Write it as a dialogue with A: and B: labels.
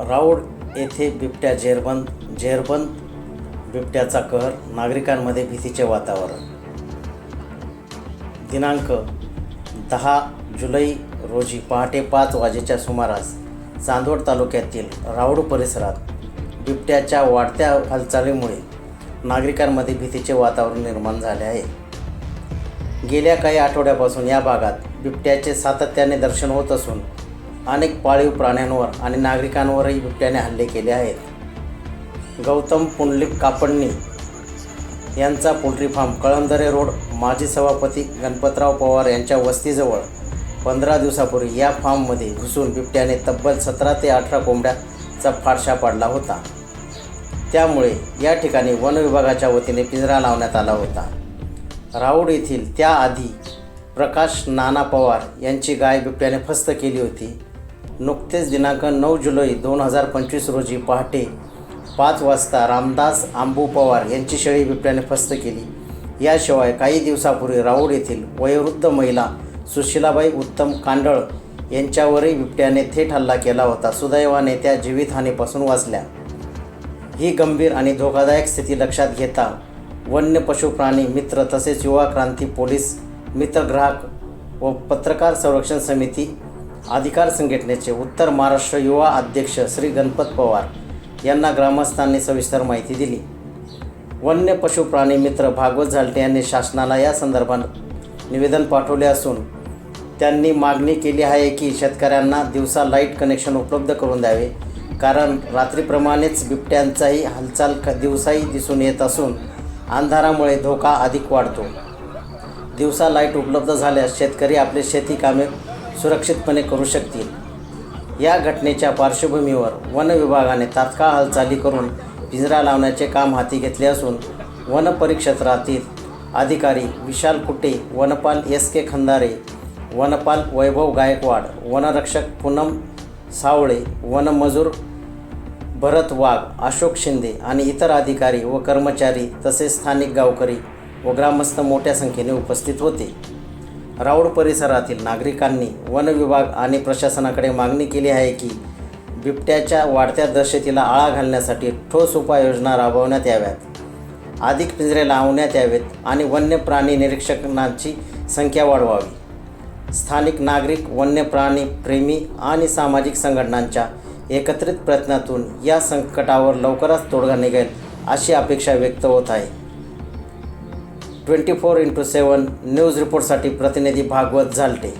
A: Round येथे बिबट्या जेरबंद जेरबंद बिबट्याचा कहर नागरिकांमध्ये भीतीचे वातावरण. दिनांक दहा जुलै रोजी पहाटे पाच वाजेच्या सुमारास चांदवड तालुक्यातील राऊड परिसरात बिबट्याच्या वाढत्या हालचालीमुळे नागरिकांमध्ये भीतीचे वातावरण निर्माण झाले आहे. गेल्या काही आठवड्यापासून या भागात बिबट्याचे सातत्याने दर्शन होत असून अनेक पाळीव प्राण्यांवर आणि नागरिकांवरही बिबट्याने हल्ले केले आहेत. गौतम पुंडलिक कापडणी यांचा पोल्ट्री फार्म कळंदरे रोड माजी सभापती गणपतराव पवार यांच्या वस्तीजवळ पंधरा दिवसापूर्वी या फार्ममध्ये घुसून बिबट्याने तब्बल सतरा ते अठरा कोंबड्याचा फाडशा पाडला होता. त्यामुळे या ठिकाणी वन विभागाच्या वतीने पिंजरा लावण्यात आला होता. राऊड येथील त्याआधी प्रकाश नाना पवार यांची गाय बिबट्याने फस्त केली होती. नुकतेच दिनांक नऊ जुलै दोन हजार पंचवीस रोजी पहाटे पाच वाजता रामदास आंबू पवार यांची शेळी बिबट्याने फस्त केली. याशिवाय काही दिवसापूर्वी राऊड येथील वयोवृद्ध महिला सुशीलाबाई उत्तम कांडळ यांच्यावरही बिबट्याने थेट हल्ला केला होता. सुदैवाने त्या जीवितहानीपासून वाचल्या. ही गंभीर आणि धोकादायक स्थिती लक्षात घेता वन्य पशुप्राणी मित्र तसेच युवा क्रांती पोलीस मित्र ग्राहक व पत्रकार संरक्षण समिती अधिकार संघटनेचे उत्तर महाराष्ट्र युवा अध्यक्ष श्री गणपत पवार यांना ग्रामस्थांनी सविस्तर माहिती दिली. वन्य पशुप्राणी मित्र भागवत झालटे यांनी शासनाला या संदर्भात निवेदन पाठवले असून त्यांनी मागणी केली आहे की शेतकऱ्यांना दिवसा लाइट कनेक्शन उपलब्ध करून द्यावे कारण रात्रीप्रमाणेच बिबट्यांचाही हालचाल क दिवसाही दिसून येत असून अंधारामुळे धोका अधिक वाढतो. दिवसा लाइट उपलब्ध झाल्यास शेतकरी आपले शेती कामे सुरक्षितपणे करू शकतील. या घटनेच्या पार्श्वभूमीवर वन विभागाने तात्काळ हालचाली करून पिंजरा लावण्याचे काम हाती घेतले असून वन परिक्षेत्रातील अधिकारी विशाल कुटे वनपाल एस के खंदारे वनपाल वैभव गायकवाड वनरक्षक पूनम सावळे वनमजूर भरत वाघ अशोक शिंदे आणि इतर अधिकारी व कर्मचारी तसेच स्थानिक गावकरी व ग्रामस्थ मोठ्या संख्येने उपस्थित होते. राऊड परिसरातील नागरिकांनी वन विभाग आणि प्रशासनाकडे मागणी केली आहे की बिबट्याच्या वाढत्या दहशतीला आळा घालण्यासाठी ठोस उपाययोजना राबवण्यात याव्यात. अधिक पिंजरे लावण्यात यावेत आणि वन्य प्राणी निरीक्षकांची संख्या वाढवावी. स्थानिक नागरिक वन्य प्राणी प्रेमी आणि सामाजिक संघटनांच्या एकत्रित प्रयत्नातून या संकटावर लवकरच तोडगा निघेल अशी अपेक्षा व्यक्त होत आहे. Twenty four into seven news रिपोर्टसाठी प्रतिनिधी भागवत झालटे.